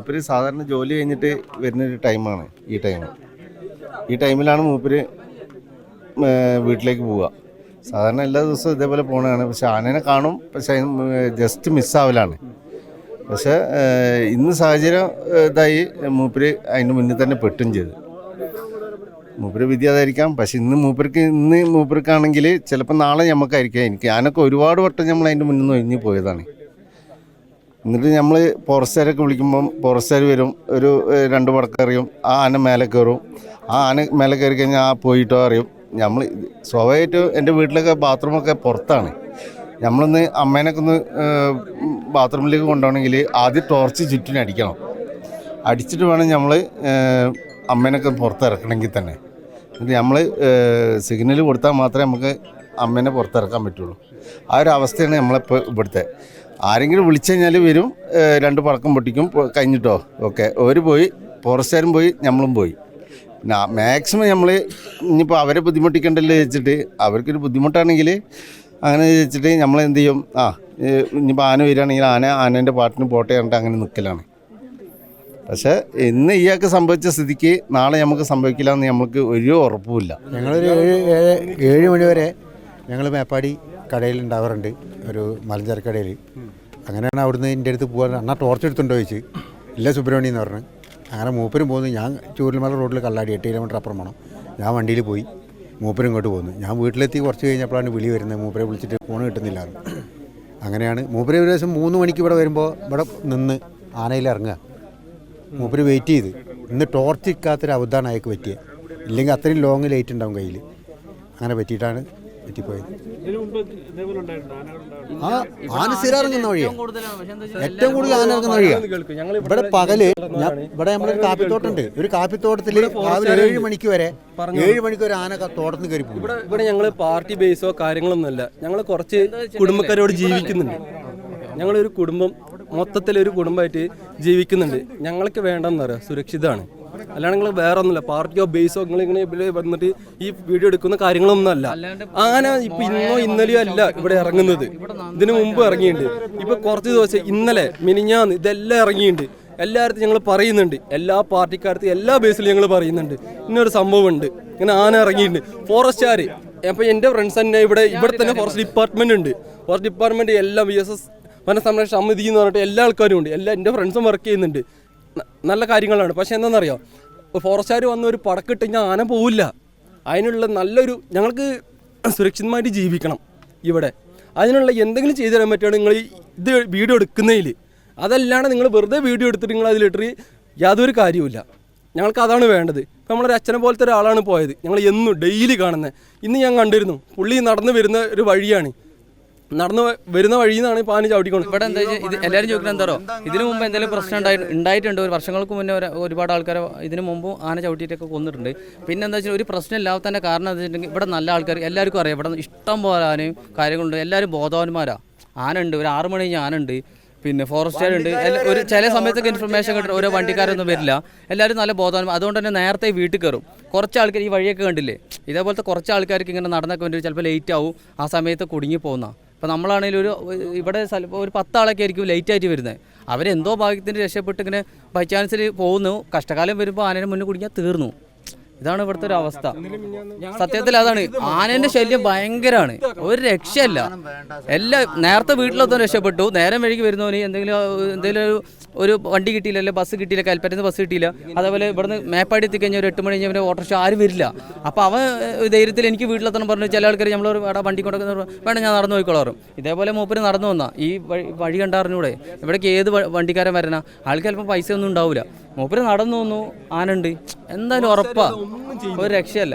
മൂപ്പര് സാധാരണ ജോലി കഴിഞ്ഞിട്ട് വരുന്നൊരു ടൈമാണ് ഈ ടൈം. ഈ ടൈമിലാണ് മൂപ്പര് വീട്ടിലേക്ക് പോവുക. സാധാരണ എല്ലാ ദിവസവും ഇതേപോലെ പോണതാണ്. പക്ഷെ ആനേനെ കാണും പക്ഷെ ജസ്റ്റ് മിസ്സാവലാണ് പക്ഷെ ഇന്ന് സാഹചര്യം ഇതായി മൂപ്പര് അതിന് മുന്നിൽ തന്നെ പെട്ടും ചെയ്തു. മൂപ്പര് വിദ്യാതായിരിക്കാം പക്ഷെ ഇന്ന് മൂപ്പർക്ക് ഇന്ന് മൂപ്പർക്കാണെങ്കിൽ ചിലപ്പോൾ നാളെ നമുക്കായിരിക്കാം എനിക്ക് ഞാനൊക്കെ ഒരുപാട് വട്ടം നമ്മൾ അതിന്റെ മുന്നിൽ നിന്ന് ഒഴിഞ്ഞു പോയതാണ്. എന്നിട്ട് നമ്മൾ ഫോറസ്റ്റുകാരൊക്കെ വിളിക്കുമ്പം ഫോറസ്റ്റുകാർ വരും. ഒരു രണ്ട് പടക്കറിയും ആ ആന മേലെ കയറും. ആ ആന മേലെ കയറി കഴിഞ്ഞാൽ ആ പോയിട്ടോ അറിയും. നമ്മൾ സ്വാഭാവികമായിട്ടും എന്റെ വീട്ടിലൊക്കെ ബാത്റൂമൊക്കെ പുറത്താണ്. നമ്മളൊന്ന് അമ്മേനൊക്കെ ഒന്ന് ബാത്റൂമിലേക്ക് കൊണ്ടുപോകണമെങ്കിൽ ആദ്യം ടോർച്ച് ചുറ്റിന് അടിക്കണം. അടിച്ചിട്ട് വേണം നമ്മൾ അമ്മേനൊക്കെ പുറത്തിറക്കണമെങ്കിൽ തന്നെ. എന്നിട്ട് നമ്മൾ സിഗ്നൽ കൊടുത്താൽ മാത്രമേ നമുക്ക് അമ്മേനെ പുറത്തിറക്കാൻ പറ്റുള്ളൂ. ആ ഒരു അവസ്ഥയാണ് നമ്മളിപ്പോൾ ഇവിടുത്തെ. ആരെങ്കിലും വിളിച്ചു കഴിഞ്ഞാൽ വരും രണ്ട് പടക്കം പൊട്ടിക്കും. കഴിഞ്ഞിട്ടോ? ഓക്കെ. ഒരു പോയി. ഫോറസ്റ്റുകാരും പോയി. നമ്മളും പോയി. മാക്സിമം നമ്മൾ ഇനിയിപ്പോൾ അവരെ ബുദ്ധിമുട്ടിക്കണ്ടല്ലോ വെച്ചിട്ട് അവർക്കൊരു ബുദ്ധിമുട്ടാണെങ്കിൽ അങ്ങനെ വെച്ചിട്ട് നമ്മൾ എന്ത് ചെയ്യും? ആ ഇനിയിപ്പോൾ ആന വരികയാണെങ്കിൽ ആന ആനേന്റെ പാട്ടിന് പോട്ടെ പറഞ്ഞിട്ട് അങ്ങനെ നിൽക്കലാണ് പക്ഷേ ഇന്ന് ഇയാൾക്ക് സംഭവിച്ച സ്ഥിതിക്ക് നാളെ നമുക്ക് സംഭവിക്കില്ല എന്ന് നമ്മൾക്ക് ഒരു ഉറപ്പുമില്ല ഞങ്ങളൊരു ഏഴ് ഏഴ് മണിവരെ മണി വരെ ഞങ്ങൾ മേപ്പാടി കടയിൽ ഉണ്ടാവാറുണ്ട് ഒരു മലഞ്ചരക്കടയിൽ. അങ്ങനെയാണ് അവിടുന്ന് എന്റെ അടുത്ത് പോകാൻ അണ്ണാ ടോർച്ച് എടുത്തുണ്ടോ ചോദിച്ച്. ഇല്ല സുബ്രഹ്മണ്യം എന്ന് പറഞ്ഞു. അങ്ങനെ മൂപ്പരും പോകുന്നു ഞാൻ ചൂരൽമല റോഡിൽ കള്ളാടി എട്ട് കിലോമീറ്റർ അപ്പുറം പോകണം ഞാൻ വണ്ടിയിൽ പോയി. മൂപ്പരും ഇങ്ങോട്ട് പോകുന്നു ഞാൻ വീട്ടിലെത്തി കുറച്ച് കഴിഞ്ഞപ്പോഴാണ് വിളി വരുന്നത്. മൂപ്പരെ വിളിച്ചിട്ട് ഫോൺ കിട്ടുന്നില്ല. അങ്ങനെയാണ്. മൂപ്പര് ഒരു ദിവസം മൂന്ന് മണിക്ക് ഇവിടെ വരുമ്പോൾ ഇവിടെ നിന്ന് ആനയിൽ ഇറങ്ങുക. മൂപ്പര് വെയിറ്റ് ചെയ്ത്. ഇന്ന് ടോർച്ച് ഇക്കാത്തൊരു അബദ്ധമാണ് അയാൾക്ക് പറ്റിയത് ഇല്ലെങ്കിൽ അത്രയും ലോങ് ലൈറ്റ് ഉണ്ടാവും കയ്യിൽ അങ്ങനെ പറ്റിയിട്ടാണ് പറ്റിപ്പോയത് ആ ആന സ്ഥിരം ഇറങ്ങുന്ന വഴിയാണ് ഏറ്റവും കൂടുതൽ ആന ഇറങ്ങുന്ന വഴിയാണ് ഇവിടെ പകൽ ഞാൻ ഇവിടെ നമ്മളൊരു കാപ്പിത്തോട്ടുണ്ട്. ഒരു കാപ്പിത്തോട്ടത്തിൽ രാവിലെ ഏഴ് മണിക്ക് വരെ ഏഴ് മണിക്ക് ഒരു ആന തോട്ടത്തിൽ കയറി പോകും. ഇവിടെ ഇവിടെ ഞങ്ങൾ പാർട്ടി ബേസോ കാര്യങ്ങളൊന്നുമല്ല ഞങ്ങൾ കുറച്ച് കുടുംബക്കാരോട് ജീവിക്കുന്നുണ്ട്. ഞങ്ങളൊരു കുടുംബം മൊത്തത്തിൽ ഒരു കുടുംബമായിട്ട് ജീവിക്കുന്നുണ്ട്. ഞങ്ങൾക്ക് വേണ്ടെന്ന് പറയാം. സുരക്ഷിതമാണ്. അല്ലാണ്ട് നിങ്ങൾ വേറെ ഒന്നുമില്ല പാർട്ടിയോ ബേസോ നിങ്ങൾ ഇങ്ങനെ ഇവിടെ വന്നിട്ട് ഈ വീഡിയോ എടുക്കുന്ന കാര്യങ്ങളൊന്നും അല്ല ആന ഇപ്പൊ ഇന്നോ ഇന്നലെയോ അല്ല ഇവിടെ ഇറങ്ങുന്നത്. ഇതിനു മുമ്പ് ഇറങ്ങിയിട്ടുണ്ട്. ഇപ്പൊ കുറച്ച് ദിവസം ഇന്നലെ മിനിഞ്ഞാന്ന് ഇതെല്ലാം ഇറങ്ങിയിട്ടുണ്ട്. എല്ലായിടത്തും ഞങ്ങൾ പറയുന്നുണ്ട്. എല്ലാ പാർട്ടിക്കാർത്തും എല്ലാ ബേസിലും ഞങ്ങൾ പറയുന്നുണ്ട്. ഇന്നൊരു സംഭവം ഉണ്ട് ഇങ്ങനെ ആന ഇറങ്ങിയിട്ടുണ്ട്. ഫോറസ്റ്റുകാർ അപ്പൊ എന്റെ ഫ്രണ്ട്സ് തന്നെ ഇവിടെ ഇവിടെ തന്നെ ഫോറസ്റ്റ് ഡിപ്പാർട്ട്മെന്റ് ഉണ്ട്. ഫോറസ്റ്റ് ഡിപ്പാർട്ട്മെന്റ് എല്ലാം വി എസ് എസ് വനസംരക്ഷണ സമിതി എന്ന് പറഞ്ഞിട്ട് എല്ലാ ആൾക്കാരും ഉണ്ട്. എല്ലാ എന്റെ ഫ്രണ്ട്സും വർക്ക് ചെയ്യുന്നുണ്ട്. നല്ല കാര്യങ്ങളാണ്. പക്ഷെ എന്താണെന്നറിയോ? ഫോറസ്റ്റുകാർ വന്ന് ഒരു പടക്കിട്ട് ഞാൻ ആന പോവില്ല. അതിനുള്ള നല്ലൊരു ഞങ്ങൾക്ക് സുരക്ഷിതമായിട്ട് ജീവിക്കണം ഇവിടെ. അതിനുള്ള എന്തെങ്കിലും ചെയ്തു തരാൻ പറ്റുകയാണ് നിങ്ങൾ ഇത് വീഡിയോ എടുക്കുന്നതിൽ. അതല്ലാണ്ട് നിങ്ങൾ വെറുതെ വീഡിയോ എടുത്തിട്ട് നിങ്ങൾ അതിലിട്ട് യാതൊരു കാര്യവുമില്ല. ഞങ്ങൾക്ക് അതാണ് വേണ്ടത്. ഇപ്പം നമ്മളൊരു അച്ഛനെ പോലത്തെ ഒരാളാണ് പോയത്. ഞങ്ങൾ എന്നും ഡെയിലി കാണുന്നത്. ഇന്ന് ഞാൻ കണ്ടിരുന്നു. പുള്ളി നടന്നു വരുന്ന ഒരു വഴിയാണ്. നടന്നു വരുന്ന വഴിയിൽ നിന്നാണ് ആന ചവിട്ടിക്കൊണ്ട് ഇവിടെ എന്താ വെച്ചാൽ ഇത് എല്ലാവരും ചോദിക്കുന്നത് എന്താറോ ഇതിനു മുമ്പ് എന്തെങ്കിലും പ്രശ്നം ഉണ്ടായി ഉണ്ടായിട്ടുണ്ട്. ഒരു വർഷങ്ങൾക്ക് മുന്നേ ഒരുപാട് ആൾക്കാരെ ഇതിനു മുമ്പ് ആന ചവിട്ടിയിട്ടൊക്കെ കൊന്നിട്ടുണ്ട്. പിന്നെ എന്താ വെച്ചാൽ ഒരു പ്രശ്നം ഇല്ലാത്തതിന്റെ കാരണം എന്താ വെച്ചിട്ടുണ്ടെങ്കിൽ ഇവിടെ നല്ല ആൾക്കാർ എല്ലാവർക്കും അറിയാം. ഇവിടെ ഇഷ്ടം പോലെ ആനയും കാര്യങ്ങളുണ്ട്. എല്ലാവരും ബോധവാന്മാരാ. ആന ഉണ്ട്. ഒരു ആറ് മണി കഴിഞ്ഞ് ആന ഉണ്ട്. പിന്നെ ഫോറസ്റ്റുകാരുണ്ട്. ഉണ്ട് ഒരു ചില സമയത്തൊക്കെ ഇൻഫർമേഷൻ കിട്ടും ഓരോ വണ്ടിക്കാരൊന്നും വരില്ല. എല്ലാവരും നല്ല ബോധവാന്മാർ. അതുകൊണ്ട് തന്നെ നേരത്തെ വീട്ടിൽ കയറും. കുറച്ച് ആൾക്കാർ ഈ വഴിയൊക്കെ കണ്ടില്ലേ? ഇതേപോലത്തെ കുറച്ച് ആൾക്കാർക്ക് ഇങ്ങനെ നടന്നൊക്കെ വേണ്ടി ചിലപ്പോൾ ലേറ്റ് ആവും. ആ സമയത്ത് കുടുങ്ങി പോകുന്ന ഇപ്പോൾ നമ്മളാണെങ്കിലും ഒരു ഇവിടെ ചിലപ്പോൾ ഒരു പത്താളൊക്കെ ആയിരിക്കും ലേറ്റ് ആയിട്ട് വരുന്നത് അവരെന്തോ ഭാഗ്യത്തിന് രക്ഷപ്പെട്ട് ഇങ്ങനെ ബൈ ചാൻസിൽ പോകുന്നു. കഷ്ടകാലം വരുമ്പോൾ ആനയുടെ മുന്നിൽ കുടുങ്ങിയാൽ തീർന്നു. ഇതാണ് ഇവിടുത്തെ ഒരു അവസ്ഥ. സത്യത്തിൽ അതാണ്. ആനന്റെ ശല്യം ഭയങ്കരമാണ് ഒരു രക്ഷയല്ല. എല്ലാ നേരത്തെ വീട്ടിലൊന്നും രക്ഷപ്പെട്ടു. നേരം വഴിക്ക് വരുന്നവന് എന്തെങ്കിലും എന്തെങ്കിലും ഒരു ഒരു വണ്ടി കിട്ടിയില്ല അല്ലെങ്കിൽ ബസ് കിട്ടിയില്ല കൽപ്പറ്റന്ന് ബസ് കിട്ടിയില്ല. അതേപോലെ ഇവിടുന്ന് മേപ്പാടി എത്തിക്കഴിഞ്ഞാൽ ഒരു എട്ട് മണി കഴിഞ്ഞാൽ ഓട്ടോറിക്ഷ ആരും വരില്ല. അപ്പോൾ അവൻ ധൈര്യത്തിൽ എനിക്ക് വീട്ടിലെത്തണം പറഞ്ഞു ചില ആൾക്കാർ നമ്മൾ അവിടെ വണ്ടി കൊണ്ടൊക്കെ വേണം ഞാൻ നടന്നു പോയിക്കോളാറും ഇതേപോലെ മൂപ്പര് നടന്നു വന്നാ. ഈ വഴി വഴി കണ്ടറിഞ്ഞൂടെ? ഇവിടേക്ക് ഏത് വണ്ടിക്കാരൻ വരണ? ആൾക്ക് ചിലപ്പോൾ പൈസ ഒന്നും ഉണ്ടാവില്ല മൂപ്പര് നടന്നു വന്നു. ആനുണ്ട് എന്തായാലും ഉറപ്പാ. ഒരു രക്ഷയല്ല.